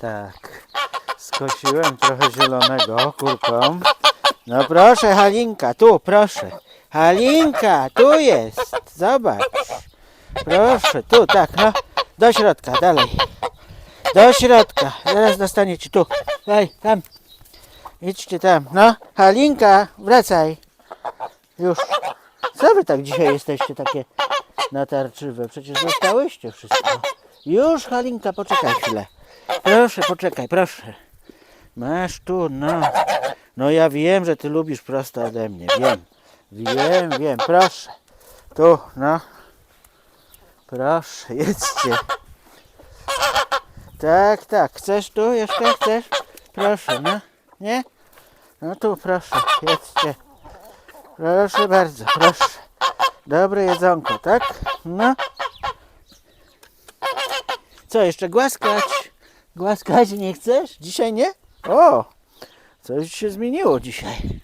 Tak. Skosiłem trochę zielonego kurką. No proszę, Halinka, tu, proszę. Halinka, tu jest. Zobacz. Proszę, tu, tak, no. Do środka, dalej. Do środka. Zaraz dostaniecie tu. Daj, tam. Idźcie tam. No, Halinka, wracaj. Już. Co wy tak dzisiaj jesteście takie natarczywe? Przecież dostałyście wszystko. Już, Halinka, poczekaj chwilę. Proszę, poczekaj, proszę. Masz tu, no. No ja wiem, że ty lubisz prosto ode mnie. Wiem. Wiem, wiem, proszę. Tu, no. Proszę, jedźcie. Tak, tak. Chcesz tu jeszcze? Chcesz? Proszę, no. Nie? No tu, proszę, jedźcie. Proszę bardzo, proszę. Dobre jedzonko, tak? No. Co, jeszcze głaskać? Głaskać nie chcesz? Dzisiaj nie? O! Coś się zmieniło dzisiaj.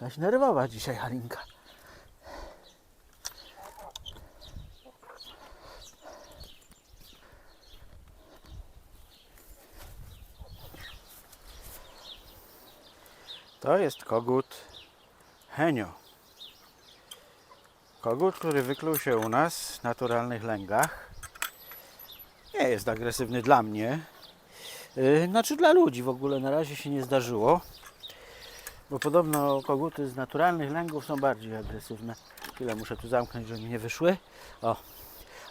Jakaś nerwowa dzisiaj Halinka. To jest kogut Henio. Kogut, który wykluł się u nas w naturalnych lęgach. Nie jest agresywny dla mnie. Yy, Znaczy dla ludzi w ogóle na razie się nie zdarzyło. Bo podobno koguty z naturalnych lęgów są bardziej agresywne. Tyle muszę tu zamknąć, żeby mi nie wyszły. O.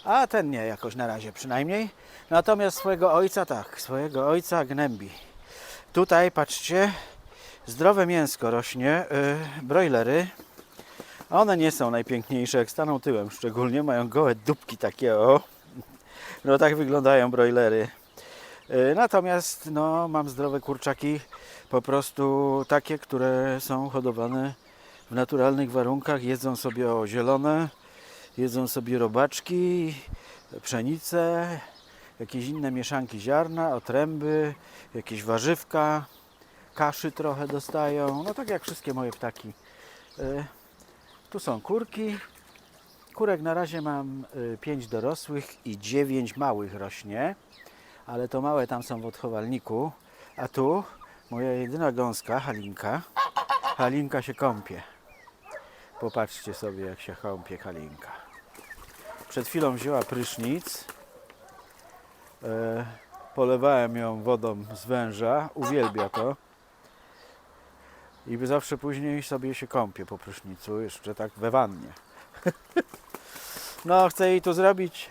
A ten nie jakoś na razie przynajmniej. Natomiast swojego ojca tak, swojego ojca gnębi. Tutaj patrzcie, zdrowe mięsko rośnie, yy, brojlery. One nie są najpiękniejsze, jak staną tyłem szczególnie, mają gołe dupki takie o. No tak wyglądają brojlery. Yy, Natomiast no, mam zdrowe kurczaki, po prostu takie, które są hodowane w naturalnych warunkach, jedzą sobie o zielone, jedzą sobie robaczki, pszenicę, jakieś inne mieszanki ziarna, otręby, jakieś warzywka, kaszy trochę dostają, no tak jak wszystkie moje ptaki. Tu są kurki. Kurek na razie mam 5 dorosłych i 9 małych rośnie, ale to małe tam są w odchowalniku. A tu moja jedyna gąska, Halinka. Halinka się kąpie. Popatrzcie sobie, jak się kąpie Halinka. Przed chwilą wzięła prysznic. E, polewałem ją wodą z węża. Uwielbia to. I zawsze później sobie się kąpie po prysznicu, jeszcze tak we wannie. no, chcę jej tu zrobić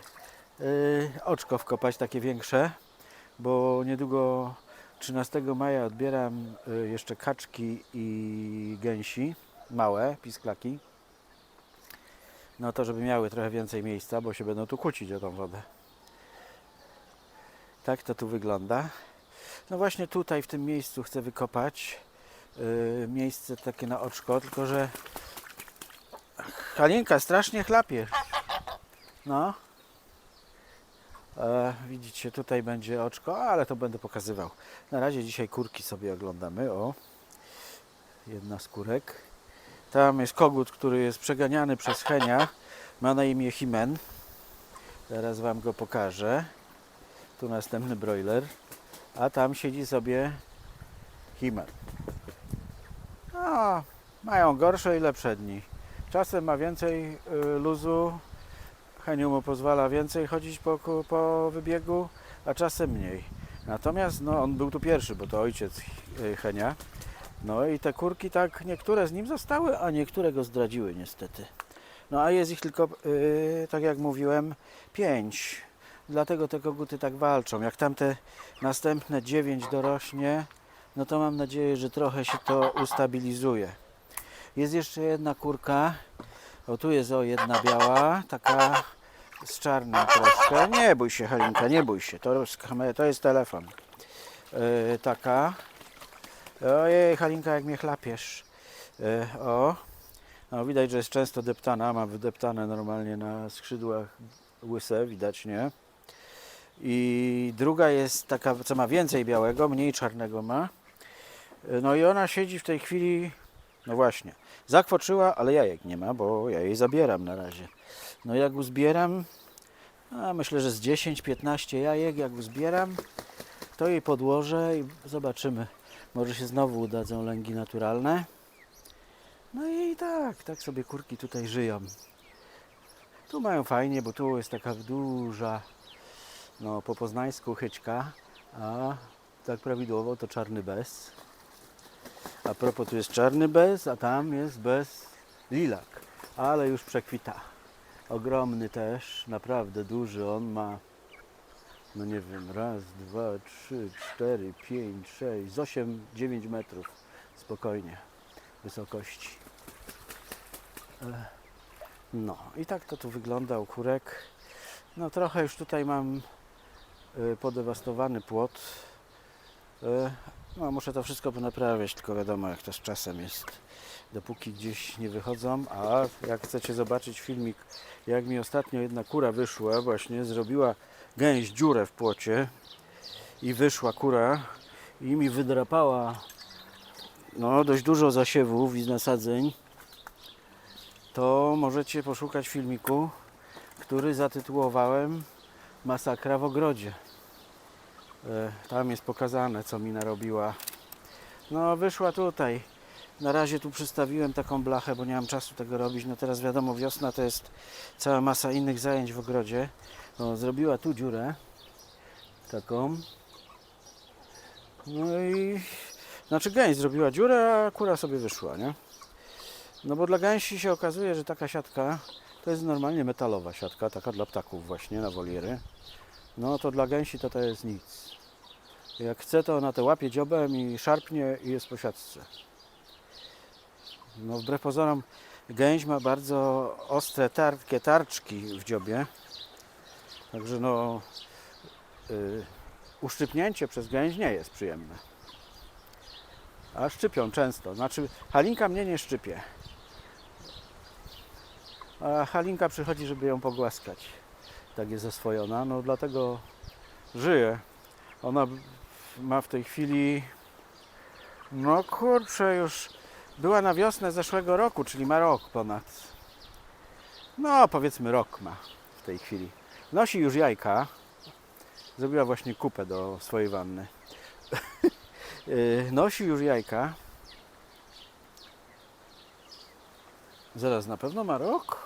yy, oczko wkopać, takie większe, bo niedługo 13 maja odbieram y, jeszcze kaczki i gęsi, małe, pisklaki. No to, żeby miały trochę więcej miejsca, bo się będą tu kłócić o tą wodę. Tak to tu wygląda. No właśnie tutaj, w tym miejscu chcę wykopać miejsce takie na oczko, tylko że Halinka strasznie chlapie. No. E, widzicie, tutaj będzie oczko, ale to będę pokazywał. Na razie dzisiaj kurki sobie oglądamy. O, jedna z kurek. Tam jest kogut, który jest przeganiany przez Henia. Ma na imię Himen. Zaraz Wam go pokażę. Tu następny broiler. A tam siedzi sobie Himen. Mają gorsze i lepsze dni. Czasem ma więcej y, luzu, Heniu mu pozwala więcej chodzić po, po wybiegu, a czasem mniej. Natomiast no, on był tu pierwszy, bo to ojciec y, Henia. No i te kurki tak, niektóre z nim zostały, a niektóre go zdradziły niestety. No a jest ich tylko, y, tak jak mówiłem, pięć. Dlatego te koguty tak walczą. Jak tamte następne dziewięć dorośnie, no to mam nadzieję, że trochę się to ustabilizuje. Jest jeszcze jedna kurka. O, tu jest o jedna biała, taka z czarnym troszkę. Nie bój się, Helinka, nie bój się. To, to jest telefon. Yy, taka. Ojej, Halinka, jak mnie chlapiesz. Yy, o. No, widać, że jest często deptana. Mam wydeptane normalnie na skrzydłach łyse, widać, nie? I druga jest taka, co ma więcej białego, mniej czarnego ma. No i ona siedzi w tej chwili, no właśnie, zakwoczyła, ale jajek nie ma, bo ja jej zabieram na razie. No jak uzbieram, A myślę, że z 10-15 jajek jak zbieram, to jej podłożę i zobaczymy. Może się znowu udadzą lęgi naturalne. No i tak, tak sobie kurki tutaj żyją. Tu mają fajnie, bo tu jest taka duża, no po poznańsku chyczka, a tak prawidłowo to czarny bez. A propos tu jest czarny bez, a tam jest bez lilak, ale już przekwita. Ogromny też, naprawdę duży, on ma no nie wiem, raz, dwa, trzy, cztery, pięć, sześć, z osiem, dziewięć metrów spokojnie wysokości. E, No i tak to tu wygląda kurek. No trochę już tutaj mam e, podewastowany płot. No muszę to wszystko ponaprawiać, tylko wiadomo jak to z czasem jest. Dopóki gdzieś nie wychodzą, a jak chcecie zobaczyć filmik, jak mi ostatnio jedna kura wyszła, właśnie zrobiła gęś dziurę w płocie i wyszła kura i mi wydrapała no, dość dużo zasiewów i nasadzeń, to możecie poszukać filmiku, który zatytułowałem Masakra w ogrodzie. E, Tam jest pokazane, co mi narobiła. No, wyszła tutaj. Na razie tu przystawiłem taką blachę, bo nie mam czasu tego robić. No teraz wiadomo, wiosna to jest cała masa innych zajęć w ogrodzie. No, zrobiła tu dziurę taką. No i znaczy gęś zrobiła dziurę, a kura sobie wyszła, nie? No bo dla gęsi się okazuje, że taka siatka to jest normalnie metalowa siatka, taka dla ptaków właśnie na woliery. No to dla gęsi to to jest nic. Jak chce, to ona to łapie dziobem i szarpnie i jest po siatce. No wbrew pozorom gęś ma bardzo ostre, tartkie tarczki w dziobie. Także no y, uszczypnięcie przez gęś nie jest przyjemne. A szczypią często. Znaczy Halinka mnie nie szczypie. A Halinka przychodzi, żeby ją pogłaskać. Tak jest oswojona. No dlatego żyje. Ona ma w tej chwili no kurczę już była na wiosnę zeszłego roku, czyli ma rok ponad. No powiedzmy rok ma w tej chwili. Nosi już jajka. Zrobiła właśnie kupę do swojej wanny. Yy, Nosi już jajka. Zaraz, na pewno ma rok?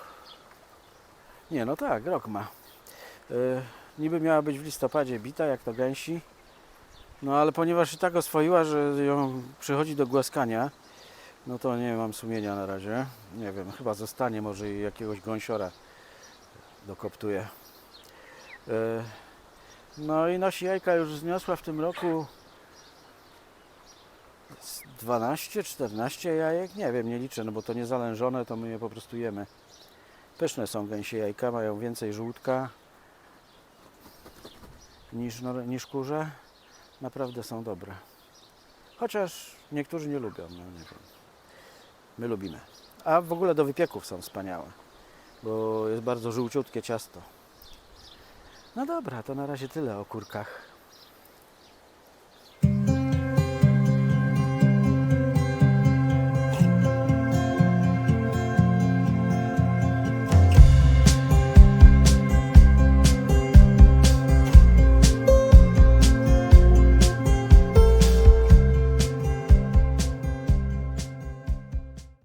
Nie, no tak, rok ma. Yy, Niby miała być w listopadzie bita, jak to gęsi. No ale ponieważ i tak oswoiła, że ją przychodzi do głaskania, no to nie mam sumienia na razie. Nie wiem, chyba zostanie może i jakiegoś gąsiora dokoptuje. Yy, No i nosi jajka już zniosła w tym roku z 12-14 jajek, nie wiem, nie liczę, no bo to nie zalężone, to my je po prostu jemy. Pyszne są gęsie jajka, mają więcej żółtka niż, niż kurze. Naprawdę są dobre. Chociaż niektórzy nie lubią, no nie wiem. My lubimy. A w ogóle do wypieków są wspaniałe, bo jest bardzo żółciutkie ciasto. No dobra, to na razie tyle o kurkach.